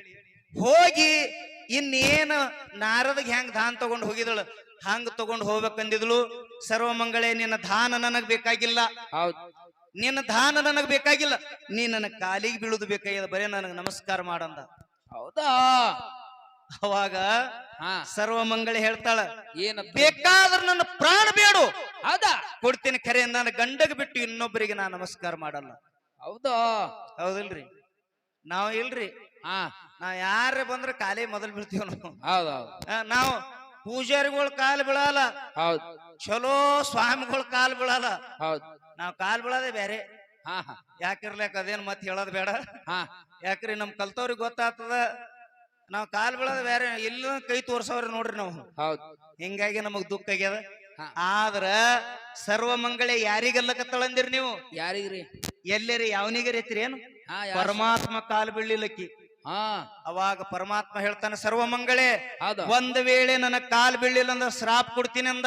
ಹೋಗಿ ಇನ್ನೇನ ನಾರದಗ್ ಹೆಂಗ್ ದಾನ್ ತಗೊಂಡ್ ಹೋಗಿದಳು? ಹಂಗ್ ತಗೊಂಡ್ ಹೋಗ್ಬೇಕಂದಿದ್ಳು ಸರ್ವಮಂಗಳೇ ನಿನ್ನ ಧಾನ ನನಗ್ ಬೇಕಾಗಿಲ್ಲ. ಹೌದು. ನಿನ್ನ ದಾನ ನನಗ್ ಬೇಕಾಗಿಲ್ಲ. ನೀ ನನ್ನ ಕಾಲಿಗೆ ಬೀಳುದು ಬೇಕಾಗಿಲ್ಲ ಬರೇ ನನಗ್ ನಮಸ್ಕಾರ ಮಾಡಂದ. ಹೌದಾ? ಅವಾಗ ಸರ್ವ ಮಂಗಳ ಹೇಳ್ತಾಳ ಏನ ಬೇಕಾದ್ರ ನನ್ನ ಪ್ರಾಣ ಬೇಡು. ಹೌದಾ? ಕೊಡ್ತೀನಿ ಖರೆ ನನ್ನ ಗಂಡಗ ಬಿಟ್ಟು ಇನ್ನೊಬ್ಬರಿಗೆ ನಾ ನಮಸ್ಕಾರ ಮಾಡಲ್ಲ. ಹೌದಾ? ಹೌದಿಲ್ರಿ? ನಾವ್ ಇಲ್ರಿ. ಹಾ. ನಾವ್ ಯಾರ ಬಂದ್ರ ಕಾಲೇ ಮೊದಲ್ ಬೀಳ್ತೀವಿ ನಾವು. ಆ, ನಾವು ಪೂಜಾರಿಗಳ ಕಾಲ್ ಬೀಳಲ್ಲ. ಹೌದು. ಚಲೋ ಸ್ವಾಮಿಗಳ ಕಾಲ್ ಬೀಳಲ್ಲ. ಹೌದು. ನಾವ್ ಕಾಲ್ ಬೀಳದೆ ಬೇರೆ ಹಾ ಹಾ. ಯಾಕಿರ್ಲಕ್ ಅದೇನ್ ಮತ್ ಹೇಳೋದ್ ಬೇಡ. ಹಾ. ಯಾಕ್ರಿ ನಮ್ ಕಲ್ತವ್ರಿಗೆ ಗೊತ್ತಾಗ್ತದ? ನಾವ್ ಕಾಲ್ ಬೆಳದ ಬೇರೆ ಎಲ್ಲೂ ಕೈ ತೋರ್ಸವ್ರಿ ನೋಡ್ರಿ ನಾವು. ಹೌದ್. ಹಿಂಗಾಗಿ ನಮಗ್ ದುಃಖ ಆಗ್ಯದ. ಆದ್ರ ಸರ್ವ ಮಂಗಳೆ ಯಾರಿಗಲ್ಲಕತ್ತಳಂದಿರಿ ನೀವು? ಯಾರಿಗ್ರಿ? ಎಲ್ಲರಿ ಯಾವನಿಗರಿ ಐತ್ರಿ ಏನು? ಹಾ ಪರಮಾತ್ಮ ಕಾಲ್ ಬೀಳಿಲಕ್ಕಿ ಹಾ. ಅವಾಗ ಪರಮಾತ್ಮ ಹೇಳ್ತಾನೆ ಸರ್ವ ಮಂಗಳೇ ಹೌದಾ. ಒಂದ್ ವೇಳೆ ನನ್ನ ಕಾಲ್ ಬೀಳಿಲ್ಲ ಅಂದ್ರೆ ಶ್ರಾಪ್ ಕೊಡ್ತೀನಿ ಅಂದ.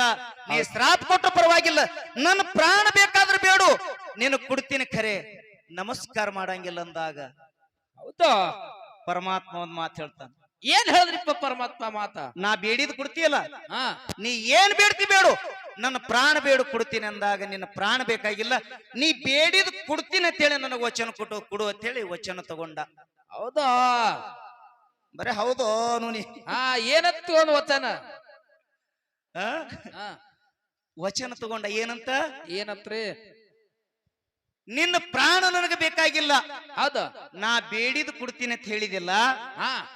ನೀ ಶ್ರಾಪ್ ಕೊಟ್ಟು ಪರವಾಗಿಲ್ಲ. ನನ್ನ ಪ್ರಾಣ ಬೇಕಾದ್ರೆ ಬೇಡು. ನೀನು ಕೊಡ್ತೀನಿ ಖರೆ. ನಮಸ್ಕಾರ ಮಾಡಂಗಿಲ್ಲ ಅಂದಾಗ. ಹೌದಾ. ಪರಮಾತ್ಮ ಒಂದ್ ಮಾತು ಹೇಳ್ತಾನೆ. ಏನ್ ಹೇಳಿದ್ರಿಪ್ಪ ಪರಮಾತ್ಮ ಮಾತ? ನಾ ಬೇಡಿದ್ ಕೊಡ್ತೀಯಲ್ಲ? ಹಾ. ನೀ ಏನ್ ಬೇಡ್ತಿ ಬೇಡು. ನನ್ನ ಪ್ರಾಣ ಬೇಡು ಕೊಡ್ತೀನಿ ಅಂದಾಗ ನಿನ್ನ ಪ್ರಾಣ ಬೇಕಾಗಿಲ್ಲ. ನೀ ಬೇಡಿದ್ ಕೊಡ್ತೀನಿ ಅಂತೇಳಿ ನನಗೆ ವಚನ ಕೊಟ್ಟು ಕೊಡು ಅಂತೇಳಿ ವಚನ ತಗೊಂಡ. ಹೌದಾ? ಬರೇ ಹೌದು ನೀ ಹಾ ಏನತ್ತು ಒಂದು ವಚನ? ಆ? ಹಾ. ವಚನ ತಗೊಂಡ ಏನಂತ? ಏನಂತ್ರಿ? ನಿನ್ನ ಪ್ರಾಣ ನನಗೆ ಬೇಕಾಗಿಲ್ಲ. ಹೌದು. ನಾ ಬೇಡಿದ್ ಕೊಡ್ತೀನಿ ಅಂತ ಹೇಳಿದಿಲ್ಲ. ಹಾ.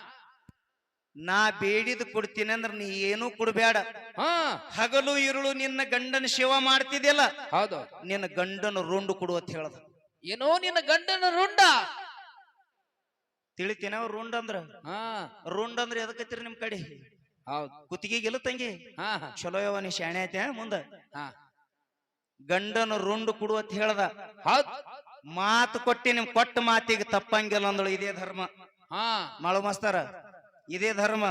ನಾ ಬೇಡಿದ್ ಕೊಡ್ತೀನಿ ಅಂದ್ರೆ ನೀ ಏನೂ ಕೊಡ್ಬೇಡ ಹಾ. ಹಗಲು ಇರುಳು ನಿನ್ನ ಗಂಡನ ಸೇವಾ ಮಾಡ್ತಿದ್ಯಲ್ಲ. ಹೌದು. ನಿನ್ನ ಗಂಡನ ರುಂಡು ಕೊಡು ಅಂತ ಹೇಳದ. ಏನೋ ನಿನ್ನ ಗಂಡನ ರುಂಡ. ತಿಳಿತೇನೆ ರುಂಡ ರುಂಡ್ ಅಂದ್ರ? ಹಾ. ರುಂಡ್ ಅಂದ್ರೆ ಎದಕ್ಕತ್ತೀರಿ ನಿಮ್ ಕಡೆ? ಹೌದು. ಕುತ್ತಿಗೆಗೆಲ್ಲ ತಂಗಿ? ಹಾ ಹಾ. ಚಲೋ ಯಾವ ನೀ ಶಾಣೆ ಐತೆ ಮುಂದ? ಹಾ. ಗಂಡನ ರುಂಡು ಕೊಡು ಅಂತ ಹೇಳದ. ಹೌದ್ ಮಾತು ಕೊಟ್ಟಿ ನಿಮ್ ಕೊಟ್ಟ ಮಾತಿಗೆ ತಪ್ಪಂಗಿಲ್ಲ ಅಂದಳು ಇದೇ ಧರ್ಮ. ಹಾ. ಮಾಳು ಮಾಸ್ತರ ಇದೇ ಧರ್ಮ.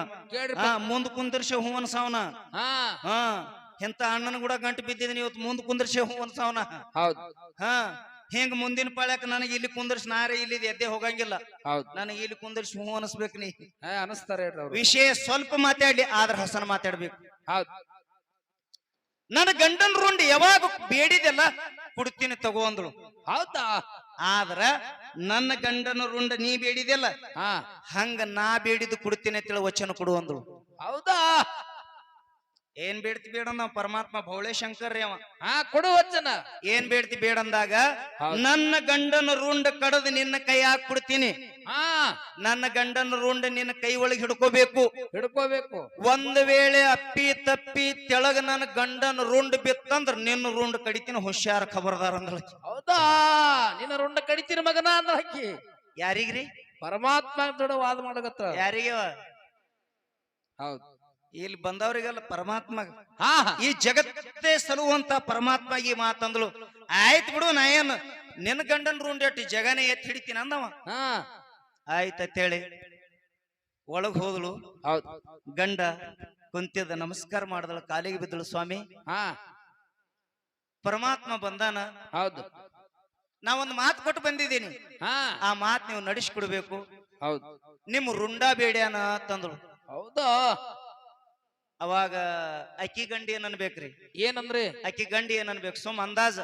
ಹಾ ಮುಂದ್ ಕುಂದರ್ಸಿ ಹೂ ಸಾವನ ಹಾ. ಎಂತ ಅಣ್ಣನ ಕೂಡ ಗಂಟು ಬಿದ್ದಿದ್ದೀನಿ ಇವತ್ತು ಮುಂದ್ ಕುಂದರ್ಸಿ ಹೂವನ್ ಸಾವನ ಹೌದ್. ಹಾ ಹಿಂಗ್ ಮುಂದಿನ ಪಾಳ್ಯಕ್ ನನಗೆ ಇಲ್ಲಿ ಕುಂದರ್ಸಿ ನಾರೇ ಇಲ್ಲಿ ಎದ್ದೆ ಹೋಗಂಗಿಲ್ಲ. ಹೌದ್. ನನಗೆ ಇಲ್ಲಿ ಕುಂದರ್ಸಿ ಹೂ ಅನಿಸ್ಬೇಕು ನೀ. ಅನಿಸ್ತಾರೆ ಅನಸ್ತಾರ ವಿಷಯ ಸ್ವಲ್ಪ ಮಾತಾಡಿ ಆದ್ರ ಹಸನ ಮಾತಾಡ್ಬೇಕು. ಹೌದ್. ನನ್ನ ಗಂಡನ ರುಂಡಿ ಯಾವಾಗ ಬೇಡಿದೆಲ್ಲ ಕೊಡ್ತೀನಿ ತಗೋ ಅಂದಳು. ಹೌದಾ? ಆದ್ರ ನನ್ನ ಗಂಡನ ರುಂಡ ನೀ ಬೇಡಿದೆಲ್ಲ. ಹಾ. ಹಂಗ ನಾ ಬೇಡಿದ್ದು ಕೊಡ್ತೀನಿ ಅಂತೇಳಿ ವಚನ ಕೊಡು ಅಂದಳು. ಹೌದಾ? ಏನ್ ಬೇಡ್ತಿ ಬೇಡ ನಾವ್ ಪರಮಾತ್ಮ ಭೌಳೆ ಶಂಕರ್ ಅವ? ಹಾ ಕೊಡು ವಚನ. ಏನ್ ಬೇಡ್ತಿ ಬೇಡ ಅಂದಾಗ ನನ್ನ ಗಂಡನ ರುಂಡ ಕಡದು ನಿನ್ನ ಕೈ ಹಾಕ್ ಕೊಡ್ತೀನಿ ಹಾ. ನನ್ನ ಗಂಡನ ರುಂಡ ನಿನ್ನ ಕೈ ಒಳಗೆ ಹಿಡ್ಕೋಬೇಕು. ಹಿಡ್ಕೋಬೇಕು. ಒಂದ್ ವೇಳೆ ಅಪ್ಪಿ ತಪ್ಪಿ ತೆಳಗ ನನ್ನ ಗಂಡನ ರುಂಡ್ ಬಿತ್ತಂದ್ರ ನಿನ್ನ ರುಂಡ್ ಕಡಿತೀನಿ ಹುಷಾರ ಖಬರ್ದಾರ ಅಂದ್ರ ಹೌದಾ? ನಿನ್ನ ರುಂಡ ಕಡಿತೀನಿ ಮಗನ ಅಂದ್ರ ಹಕ್ಕಿ ಯಾರಿಗ್ರಿ? ಪರಮಾತ್ಮ ದೊಡ್ಡ ವಾದ ಮಾಡಕತ್ತ ಯಾರಿಗ ಹೌದ್. ಇಲ್ಲಿ ಬಂದವರಿಗೆಲ್ಲ ಪರಮಾತ್ಮ ಹಾ ಹಾ. ಈ ಜಗತ್ತೇ ಸಲುವಂತ ಪರಮಾತ್ಮ ಈ ಮಾತಂದ್ಲು. ಆಯ್ತು ಬಿಡು ನಾ ಏನು ನಿನ್ನ ಗಂಡನ ರುಂಡ್ ಎಟ್ಟು ಜಗನೇ ಎತ್ತಿ ಹಿಡಿತೀನಿ ಅಂದವ. ಹಾ. ಆಯ್ತಂತೇಳಿ ಒಳಗ್ ಹೋದ್ಲು. ಹೌದ್. ಗಂಡ ಕುಂತಿದ ನಮಸ್ಕಾರ ಮಾಡಿದಳು ಕಾಲಿಗೆ ಬಿದ್ದಳು ಸ್ವಾಮಿ. ಹಾ. ಪರಮಾತ್ಮ ಬಂದಾನ. ಹೌದು. ನಾ ಒಂದು ಮಾತು ಕೊಟ್ಟು ಬಂದಿದ್ದೀನಿ. ಹಾ. ಆ ಮಾತು ನೀವು ನಡೆಸ್ಕೊಡ್ಬೇಕು ಹೌದು. ನಿಮ್ಮ ರುಂಡ ಬೇಡ್ಯಾನ ತಂದಳು ಹೌದಾ? ಅವಾಗ ಅಕ್ಕಿ ಗಂಡಿ ಏನ್ ಅನ್ಬೇಕ್ರಿ ಏನಂದ್ರಿ? ಅಕ್ಕಿ ಗಂಡಿ ಏನ್ ಅನ್ಬೇಕು ಸುಮ್ ಅಂದಾಜ.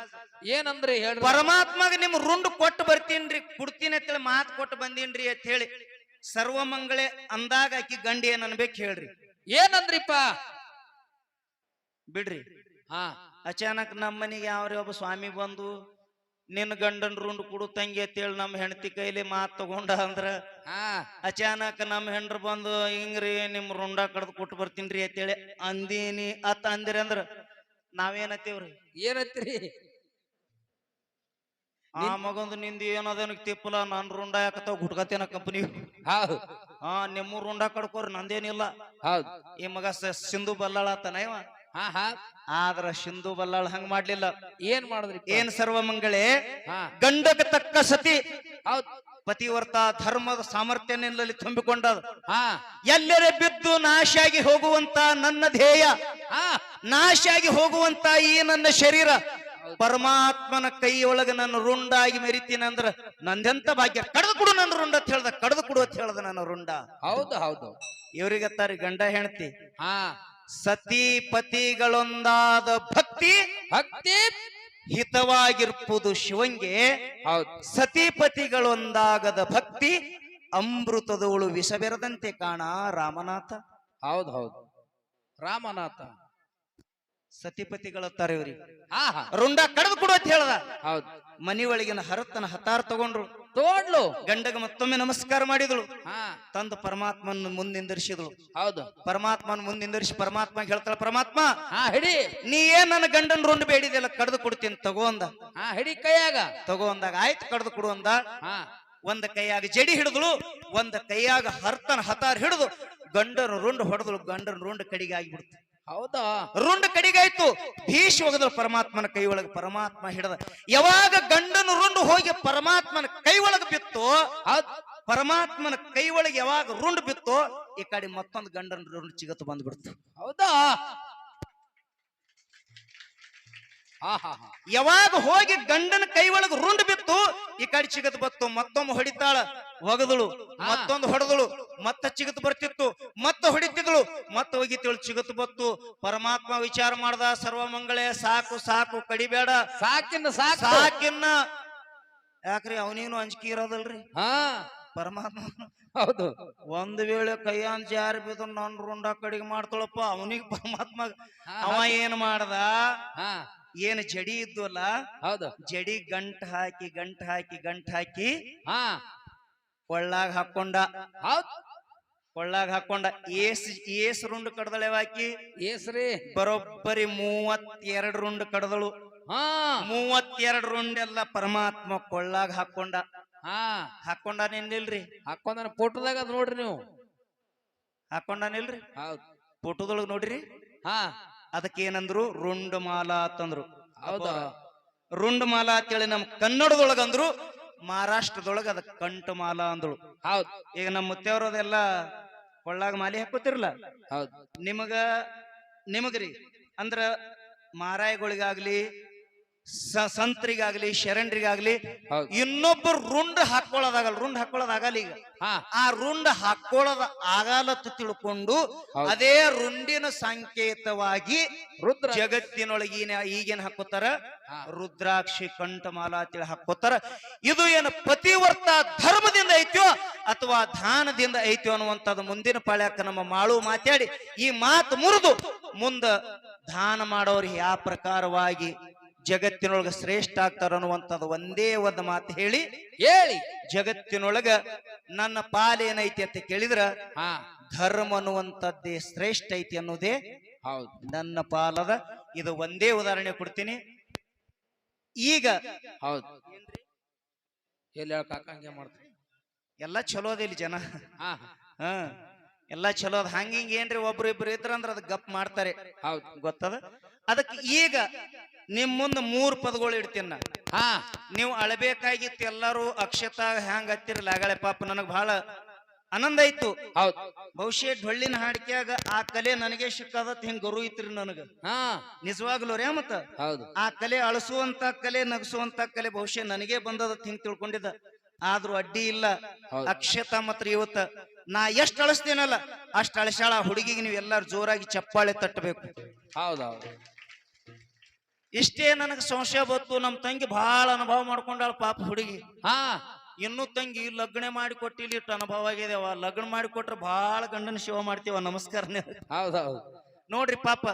ಏನಂದ್ರಿ ಹೇಳ್ರಿ? ಪರಮಾತ್ಮಗ ನಿಮ್ ರುಂಡ್ ಕೊಟ್ಟು ಬರ್ತೀನ್ರಿ ಕೊಡ್ತೀನಿ ಅಂತೇಳಿ ಮಾತು ಕೊಟ್ಟು ಬಂದೀನ್ರಿ ಅಂತ ಹೇಳಿ ಸರ್ವಮಂಗಳೆ ಅಂದಾಗ ಅಕ್ಕಿ ಗಂಡಿ ಏನ್ ಅನ್ಬೇಕು ಹೇಳ್ರಿ. ಏನಂದ್ರಿಪ್ಪ? ಬಿಡ್ರಿ. ಹಾ. ಅಚಾನಕ್ ನಮ್ಮ ಮನೆಗೆ ಯಾವ್ರಿ ಒಬ್ಬ ಸ್ವಾಮಿ ಬಂದು ನಿನ್ನ ಗಂಡನ್ ರುಂಡ್ ಕುಡು ತಂಗಿ ಅಂತೇಳಿ ನಮ್ಮ ಹೆಂಡತಿ ಕೈಲಿ ಮಾತು ತಗೊಂಡ ಅಂದ್ರ ಹಾ. ಅಚಾನಕ್ ನಮ್ಮ ಹೆಂಡ್ರು ಬಂದು ಹಿಂಗ್ರಿ ನಿಮ್ ರುಂಡ ಕಡ್ದು ಕೊಟ್ಟು ಬರ್ತೀನ್ರಿ ಅಂತೇಳಿ ಅಂದೀನಿ. ಅತ್ ಅಂದಿರಿ ಅಂದ್ರ ನಾವೇನತ್ತೀವ್ರಿ? ಏನತ್ರಿ ಆ ಮಗಂದು ನಿಂದ ಏನದ ತಿಪ್ಪಲ? ನನ್ ರುಂಡ ಯಾಕತ್ತಾವ ಗುಟ್ಕತೇನ ಕಂಪನಿ ಹೌದು. ಹಾ ನಿಮ್ಮ ರುಂಡ ಕಡ್ಕೋರಿ ನಂದೇನಿಲ್ಲ. ಹೌದು. ಈ ಮಗ ಸ- ಸಿಂಧು ಬಲ್ಲಾಳತನ ಇವ? ಹಾ ಹಾ ಆದ್ರ ಸಿಂಧು ಬಲ್ಲಾಳ್ ಹಂಗ ಮಾಡ್ಲಿಲ್ಲ. ಏನ್ ಮಾಡಿದ್ರಿ ಏನ್ ಸರ್ವಮಂಗಳೆ ಹಾ. ಗಂಡಕ್ಕೆ ತಕ್ಕ ಸತಿ ಹೌದ್. ಪತಿವರ್ತ ಧರ್ಮದ ಸಾಮರ್ಥ್ಯ ನಿನ್ನಲ್ಲಿ ತುಂಬಿಕೊಂಡದ. ಹಾ. ಎಲ್ಲರೆ ಬಿದ್ದು ನಾಶಾಗಿ ಹೋಗುವಂತ ನನ್ನ ಧ್ಯೇಯ. ಹಾ. ನಾಶಾಗಿ ಹೋಗುವಂತ ಈ ನನ್ನ ಶರೀರ. ಪರಮಾತ್ಮನ ಕೈಯೊಳಗೆ ನನ್ನ ರುಂಡಾಗಿ ಮೆರಿತೀನಿ ಅಂದ್ರ ನಂದೆಂತ ಭಾಗ್ಯ? ಕಡ್ದು ಕೊಡು ನನ್ನ ರುಂಡ ಅಂತ ಹೇಳ್ದ ಕಡ್ದು ಕೊಡು ಅಂತ ಹೇಳ್ದ ನನ್ನ ರುಂಡ. ಹೌದು ಹೌದು. ಇವ್ರಿಗತ್ತಾರಿ ಗಂಡ ಹೆಂಡತಿ. ಹಾ. ಸತಿ ಪತಿಗಳೊಂದಾದ ಭಕ್ತಿ ಭಕ್ತಿ ಹಿತವಾಗಿರ್ಪುದು ಶಿವಂಗೆ. ಹೌದ್. ಸತಿಪತಿಗಳೊಂದಾಗದ ಭಕ್ತಿ ಅಮೃತದವಳು ವಿಷ ಬೆರದಂತೆ ಕಾಣ ರಾಮನಾಥ. ಹೌದ್ ಹೌದು. ರಾಮನಾಥ. ಸತಿಪತಿಗಳ ಹಾ ಹಾ ರುಂಡ ಕಡದ್ ಕೊಡು ಅಂತ ಹೇಳ್ದ. ಹೌದ್. ಮನಿ ಒಳಗಿನ ಹರತನ ಹತಾರ್ ತಗೊಂಡ್ರು. ತಗೊಂಡ್ಲು. ಗಂಡಗ ಮತ್ತೊಮ್ಮೆ ನಮಸ್ಕಾರ ಮಾಡಿದಳು. ಹಾ. ತಂದು ಪರಮಾತ್ಮನ ಮುಂದಿಂದರ್ಸಿದಳು ಹೌದು. ಪರಮಾತ್ಮನ ಮುಂದಿಂದರ್ಸಿ ಪರಮಾತ್ಮ ಹೇಳ್ತಾಳ ಪರಮಾತ್ಮ ಹಿಡಿ. ನೀ ಏನ್ ನನ್ನ ಗಂಡನ ರೊಂಡ್ ಬೇಡಿದೆಲ್ಲ ಕಡ್ದು ಕೊಡ್ತೀನಿ ತಗೋ ಅಂದ. ಹಾ ಹಿಡಿ ಕೈಯಾಗ. ತಗೋ ಅಂದಾಗ ಆಯ್ತು ಕಡ್ದು ಕೊಡು ಅಂದ. ಒಂದ ಕೈಯಾಗ ಜಡಿ ಹಿಡಿದಳು ಒಂದ ಕೈಯಾಗ ಹರ್ತನ ಹತಾರ್ ಹಿಡಿದು ಗಂಡನ ರುಂಡ್ ಹೊಡೆದಳು ಗಂಡನ ರುಂಡ್ ಕಡಿಗೆ ಆಗಿಬಿಡ್ತು. ಹೌದಾ? ರುಂಡ ಕಡಿಗಾಯ್ತು. ಭೀಷ್ ಹೋಗದ್ರು ಪರಮಾತ್ಮನ ಕೈ ಒಳಗೆ. ಪರಮಾತ್ಮ ಹಿಡದ. ಯಾವಾಗ ಗಂಡನ ರುಂಡು ಹೋಗಿ ಪರಮಾತ್ಮನ ಕೈ ಒಳಗೆ ಬಿತ್ತು ಪರಮಾತ್ಮನ ಕೈ ಒಳಗೆ ಯಾವಾಗ ರುಂಡ್ ಬಿತ್ತು ಈ ಕಡೆ ಮತ್ತೊಂದು ಗಂಡನ ರುಂಡ್ ಚಿಗತ್ತು ಬಂದ್ಬಿಡ್ತು. ಹೌದಾ? ಯಾವಾಗ ಹೋಗಿ ಗಂಡನ ಕೈ ಒಳಗ ರುಂಡ್ ಬಿತ್ತು ಈ ಕಡೆ ಚಿಗತ್ ಬತ್ತು ಮತ್ತೊಮ್ಮೆ ಹೊಡಿತಾಳ. ಒಗದಳು ಮತ್ತೊಂದು ಹೊಡೆದಳು ಮತ್ತ ಚಿಗತ್ ಬರ್ತಿತ್ತು ಮತ್ತ ಹೊಡಿತಿದ್ಳು ಮತ್ತ ಹೋಗಿತ್ತಳು ಚಿಗತ್ ಬತ್ತು. ಪರಮಾತ್ಮ ವಿಚಾರ ಮಾಡ್ದ ಸರ್ವಮಂಗಳೆ ಸಾಕು ಸಾಕು ಕಡಿಬೇಡ. ಸಾಕಿನ ಸಾಕು. ಸಾಕಿನ್ನ. ಯಾಕ್ರಿ ಅವನೇನು ಅಂಜಿಕೆ ಇರೋದಲ್ರಿ? ಹಾ. ಪರಮಾತ್ಮ. ಹೌದು. ಒಂದ್ ವೇಳೆ ಕೈಯಾನ್ ಜಾರಿ ಬಿದ್ದು ನನ್ ರುಂಡ ಕಡಿಗೆ ಮಾಡ್ತಾಳಪ್ಪ ಅವನಿಗೆ ಪರಮಾತ್ಮ. ಅವ ಏನ್ ಮಾಡ್ದ? ಏನ್ ಜಡಿ ಇದ್ವಲ್ಲ? ಹೌದು. ಜಡಿ ಗಂಟ್ ಹಾಕಿ ಗಂಟ್ ಹಾಕಿ ಗಂಟ್ ಹಾಕಿ ಹಾ. ಕೊಳ್ಳಾಗ ಹಾಕೊಂಡ ಹೌದ್. ಕೊಳ್ಳಾಗ ಹಾಕೊಂಡ ಏಸ್ ಏಸ್ ರುಂಡ್ ಕಡ್ದಳೆ ಹಾಕಿ ಏಸ್ರಿ ಬರೋಬ್ಬರಿ ಮೂವತ್ತೆರಡು ರುಂಡ್ ಕಡ್ದಳು. ಹಾ. ಮೂವತ್ತೆರಡು ರುಂಡ್ ಎಲ್ಲ ಪರಮಾತ್ಮ ಕೊಳ್ಳಾಗ ಹಾಕೊಂಡ ಹಾ. ಹಾಕೊಂಡ ನಿಲ್ರಿ ಹಾಕೊಂಡ ಫೋಟೋದಾಗ ಅದ್ ನೋಡ್ರಿ ನೀವು. ಹಾಕೊಂಡ ನಿಲ್ರಿ. ಹೌದ್. ಫೋಟೋದೊಳಗ್ ನೋಡ್ರಿ. ಹಾ. ಅದಕ್ಕೆ ಏನಂದ್ರು ರುಂಡ್ ಮಾಲಾ ಅಂತಂದ್ರು. ಹೌದಾ? ರುಂಡ್ ಮಾಲಾ ಅಂತೇಳಿ ನಮ್ ಕನ್ನಡದೊಳಗ ಅಂದ್ರು ಮಹಾರಾಷ್ಟ್ರದೊಳಗ ಅದ ಕಂಟು ಮಾಲಾ ಅಂದಳು. ಹೌದ್. ಈಗ ನಮ್ಮ ಮುತ್ತೆಯವರದೆಲ್ಲ ಕೊಳ್ಳಾಗ ಮಾಲಿ ಹಾಕೋತಿರಲ್ಲ ಹೌದು. ನಿಮಗ ನಿಮಗ್ರಿ ಅಂದ್ರ ಮಾರಾಯಗಳಿಗಾಗ್ಲಿ ಸಂತ್ರಿಗಾಗ್ಲಿ ಶರಣರಿಗಾಗ್ಲಿ ಇನ್ನೊಬ್ಬ ಇನ್ನೊಬ್ಬರು ರುಂಡ್ ಹಾಕೊಳ್ಳೋದಾಗಲ್ಲ ರುಂಡ್ ಹಾಕೊಳ್ಳೋದಾಗಲ್ಲ ಈಗ. ಆ ರುಂಡ್ ಹಾಕೊಳ್ಳೋದ ಆಗಲತ್ತ ತಿಳ್ಕೊಂಡು ಅದೇ ರುಂಡಿನ ಸಂಕೇತವಾಗಿ ರುದ್ರ. ಜಗತ್ತಿನೊಳಗಿನ ಈಗೇನ್ ಹಾಕೋತಾರ. ರುದ್ರಾಕ್ಷಿ ಕಂಠಮಾಲ ತಿಳಿ ಹಾಕೋತಾರ ಇದು ಏನು ಪತಿವರ್ತ ಧರ್ಮದಿಂದ ಐತ್ಯೋ ಅಥವಾ ಧಾನದಿಂದ ಐತ್ಯೋ ಅನ್ನುವಂಥದ್ದು ಮುಂದಿನ ಪಾಳ್ಯಾಕ ನಮ್ಮ ಮಾಳು ಮಾತಾಡಿ. ಈ ಮಾತು ಮುರಿದು ಮುಂದ ಧಾನ ಮಾಡೋರು ಯಾವ ಪ್ರಕಾರವಾಗಿ ಜಗತ್ತಿನೊಳಗ ಶ್ರೇಷ್ಠ ಆಗ್ತಾರ ಅನ್ನುವಂಥದ್ದು ಒಂದೇ ಒಂದು ಮಾತು ಹೇಳಿ ಹೇಳಿ. ಜಗತ್ತಿನೊಳಗ ನನ್ನ ಪಾಲೇನೈತಿ ಅಂತ ಕೇಳಿದ್ರ ಧರ್ಮ ಅನ್ನುವಂಥದ್ದೇ ಶ್ರೇಷ್ಠ ಐತಿ ಅನ್ನೋದೇ ಹೌದು. ನನ್ನ ಪಾಲದ ಇದು ಒಂದೇ ಉದಾಹರಣೆ ಕೊಡ್ತೀನಿ. ಈಗ ಹೌದು. ಎಲ್ಲಿ ಹಂಗೆ ಮಾಡ್ತಾರೆ ಎಲ್ಲ ಚಲೋ ಜನ. ಹಾ. ಹ. ಎಲ್ಲ ಚಲೋ ಅದ. ಹಂಗ ಹಿಂಗ ಏನ್ರಿ ಒಬ್ರು ಇಬ್ರು ಇದ್ರಂದ್ರ ಅದ್ ಗಪ್ ಮಾಡ್ತಾರೆ. ಹೌದು. ಗೊತ್ತದ? ಅದಕ್ಕೆ ಈಗ ನಿಮ್ ಮುಂದ ಮೂರ್ ಪದಗಳು ಇಡ್ತೀನಿ ನಾ ಹಾ. ನೀವು ಅಳಬೇಕಾಗಿತ್ತು ಎಲ್ಲಾರು ಅಕ್ಷತ ಹ್ಯಾಂಗ ಹತ್ತಿರಲ್ಲ ಆಗಳೆ ಪಾಪ ನನಗ್ ಬಹಳ ಆನಂದ ಆಯ್ತು. ಹೌದ್. ಬಹುಶಃ ಡೊಳ್ಳಿನ ಹಾಡಿಕೆಯಾಗ ಆ ಕಲೆ ನನಗೆ ಸಿಕ್ಕದತ್ ಹಿಂಗ್ ಗುರು ಇತ್ರಿ ನನಗ. ಹಾ. ನಿಜವಾಗ್ಲೂ ರೇ ಮತ್ತ ಹೌದು. ಆ ಕಲೆ ಅಳಸುವಂತ ಕಲೆ ನಗಸುವಂತ ಕಲೆ ಬಹುಶಃ ನನಗೆ ಬಂದದ ಹಿಂಗ್ ತಿಳ್ಕೊಂಡಿದ್ದ. ಆದ್ರೂ ಅಡ್ಡಿ ಇಲ್ಲ. ಹೌದು. ಅಕ್ಷತ ಮಾತ್ರ ಇವತ್ತ. ನಾ ಎಷ್ಟ್ ಅಳಸ್ತೇನಲ್ಲ? ಅಷ್ಟ್ ಅಳಸಾಳ ಹುಡುಗಿಗೆ ನೀವು ಎಲ್ಲಾರು ಜೋರಾಗಿ ಚಪ್ಪಾಳೆ ತಟ್ಟಬೇಕು ಹೌದೌದು ಹೌದು. ಇಷ್ಟೇ ನನಗೆ ಸಂಶಯ ಬತ್ತು ನಮ್ ತಂಗಿ ಬಹಳ ಅನುಭವ ಮಾಡ್ಕೊಂಡಾಳ ಪಾಪ ಹುಡುಗಿ. ಹಾ. ಇನ್ನು ತಂಗಿ ಲಗ್ನ ಮಾಡಿ ಕೊಟ್ಟಿಲ್ಲ ಇಟ್ಟು ಅನುಭವ ಆಗಿದೆವ ಲಗ್ನ ಮಾಡಿ ಕೊಟ್ರೆ ಬಹಳ ಗಂಡನ ಶಿವ ಮಾಡ್ತೀವ ನಮಸ್ಕಾರ ಹೌದ್ ಹೌದ್. ನೋಡ್ರಿ ಪಾಪ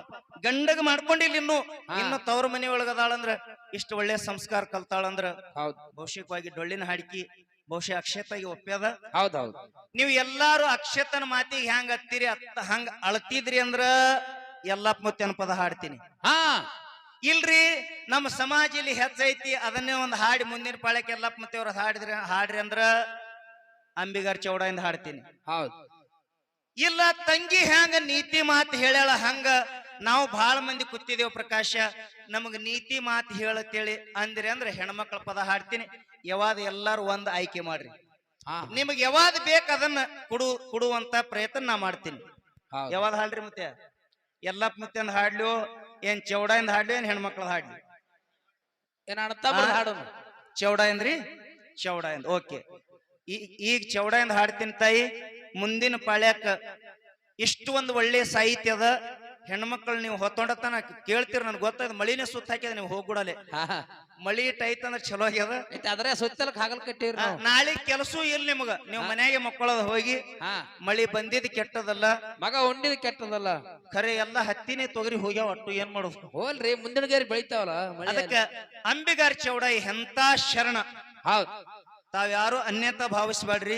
ಗಂಡಗ ಮಾಡ್ಕೊಂಡಿಲ್ಲ ಇನ್ನು. ಇನ್ನು ತವ್ರ ಮನೆ ಒಳಗದಾಳಂದ್ರ ಇಷ್ಟ ಒಳ್ಳೆ ಸಂಸ್ಕಾರ ಕಲ್ತಾಳಂದ್ರ ಹೌದ್. ಬಹುಶಃವಾಗಿ ಡೊಳ್ಳಿನ ಹಾಡಿಕಿ ಬಹುಶಃ ಅಕ್ಷತಾಗಿ ಒಪ್ಪ್ಯದ. ಹೌದೌದು ನೀವ್ ಎಲ್ಲಾರು ಅಕ್ಷತನ ಮಾತಿಗೆ ಹ್ಯಾಂಗ ಹತ್ತಿರಿ ಅತ್ತ ಹಂಗ ಅಳತಿದ್ರಿ ಅಂದ್ರ ಎಲ್ಲಪ್ಪ ಮತ್ತೆ ಪದ ಹಾಡ್ತೀನಿ. ಹಾ. ಇಲ್ರಿ ನಮ್ಮ ಸಮಾಜದಲ್ಲಿ ಹೆಚ್ಚೈತಿ ಅದನ್ನೇ ಒಂದು ಹಾಡಿ ಮುಂದಿನ ಪಾಳ್ಯಕ್ಕೆ ಎಲ್ಲಪ್ಪ ಅವ್ರ ಹಾಡಿದ್ರಿ ಹಾಡ್ರಿ ಅಂದ್ರ ಅಂಬಿಗಾರ್ ಚೌಡದಿಂದ ಹಾಡ್ತೀನಿ. ಹೌದು. ಇಲ್ಲ ತಂಗಿ ಹ್ಯಾಂಗ ನೀತಿ ಮಾತು ಹೇಳ ಹಂಗ ನಾವು ಬಹಳ ಮಂದಿ ಕೂತಿದೇವ್ ಪ್ರಕಾಶ ನಮಗ ನೀತಿ ಮಾತು ಹೇಳತ್ತೇಳಿ ಅಂದ್ರಿ ಅಂದ್ರೆ ಹೆಣ್ಮಕ್ಳ ಪದ ಹಾಡ್ತೀನಿ. ಯಾವಾಗ ಎಲ್ಲಾರು ಒಂದ್ ಆಯ್ಕೆ ಮಾಡ್ರಿ. ನಿಮಗೆ ಯಾವಾಗ ಬೇಕು ಅದನ್ನ ಕೊಡು ಕೊಡುವಂತ ಪ್ರಯತ್ನ ನಾ ಮಾಡ್ತೀನಿ. ಯಾವಾಗ ಯಾವಾದ ಹಾಡ್ರಿ ಮತ್ತೆ? ಎಲ್ಲಪ್ಪ ಮತ್ತೆ ಹಾಡ್ಲು ಏನ್ ಚೌಡಾಯಿಂದ ಹಾಡ್ಲಿ ಏನ್ ಹೆಣ್ಮಕ್ಳದ ಹಾಡ್ಲಿ? ಏನ್ ಹಾಡೋನು ಚೌಡ ಏನ್ರಿ ಚೌಡ ಎಂದ್ ಓಕೆ. ಈಗ ಚೌಡ ಎಂದ್ ಹಾಡ್ತೀನಿ ತಾಯಿ ಮುಂದಿನ ಪಾಳ್ಯಾಕ ಇಷ್ಟು ಒಂದು ಒಳ್ಳೆ ಸಾಹಿತ್ಯ ಅದ ಹೆಣ್ಮಕ್ಳು ನೀವು ಹೊತ್ತೊಂಡತನ ಕೇಳ್ತೀರ ನನ್ಗೆ ಗೊತ್ತಾಯ್ತು ಮಳಿನೇ ಸುತ್ತ ಹಾಕಿದ ನೀವು ಹೋಗ್ಬಿಡಲೆ. ಮಳಿ ಟೈತ್ ಅಂದ್ರೆ ಚಲೋ ಆಗ್ಯದ. ಐತೆ ಅದ್ರೆ ಸುತ್ತಲಕ್ ಹಾಗಲ್ ಕಟ್ಟಿವ್ರಿ ಆ, ನಾವು. ನಾಳೆ ಕೆಲಸ ಇಲ್ಲ ನಿಮಗ. ನೀವು ಮನ್ಯಾಗೆ ಮಕ್ಕಳದ ಹೋಗಿ ಹಾ. ಮಳಿ ಬಂದಿದ್ ಕೆಟ್ಟದಲ್ಲ. ಮಗ ಉಂಡಿದ್ ಕೆಟ್ಟದಲ್ಲ. ಖರೆ ಎಲ್ಲ ಹತ್ತಿನೇ ತೊಗರಿ ಹೋಗ್ಯಾವ ಅಟ್ಟು ಏನ್ ಮಾಡೋದು? ಹೋಲ್ರಿ ಮುಂದಿನ ಗೇರಿ ಬೆಳಿತಾವಲ್ಲ ಅದಕ್ಕ ಅಂಬಿಗಾರ್ ಚೌಡ ಎಂತ ಶರಣ. ಹೌದು. ತಾವ್ಯಾರು ಅನ್ಯತಾ ಭಾವಿಸ್ಬೇಡ್ರಿ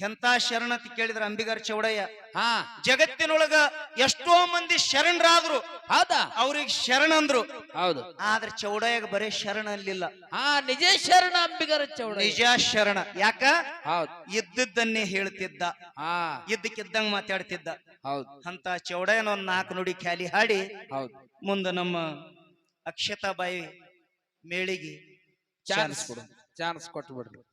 ಎಂತ ಶರಣ ಅಂತ ಕೇಳಿದ್ರ ಅಂಬಿಗರ್ ಚೌಡಯ್ಯ. ಹಾ. ಜಗತ್ತಿನೊಳಗ ಎಷ್ಟೋ ಮಂದಿ ಶರಣರಾದ್ರು. ಹೌದಾ? ಅವ್ರಿಗೆ ಶರಣ ಅಂದ್ರು. ಹೌದು. ಆದ್ರೆ ಚೌಡಯ್ಯಗ ಬರೀ ಶರಣ ಅಲ್ಲಿಲ್ಲ ಹಾ ನಿಜ ಶರಣ ಅಂಬಿಗರ ಚೌಡ ನಿಜ ಶರಣ. ಯಾಕ? ಹೌದು. ಇದ್ದಿದ್ದನ್ನೇ ಹೇಳ್ತಿದ್ದ. ಹಾ. ಇದ್ದಕ್ಕಿದ್ದಂಗ ಮಾತಾಡ್ತಿದ್ದ. ಹೌದು. ಅಂತ ಚೌಡಯ್ಯನ ಒಂದ್ ನಾಲ್ಕು ನುಡಿ ಖ್ಯಾಲಿ ಹಾಡಿ ಹೌದು. ಮುಂದ ನಮ್ಮ ಅಕ್ಷತಾ ಬಾಯಿ ಮೇಳಿಗೆ ಚಾನ್ಸ್ ಕೊಡು. ಚಾನ್ಸ್ ಕೊಟ್ಟು ಬಿಡ್ರಿ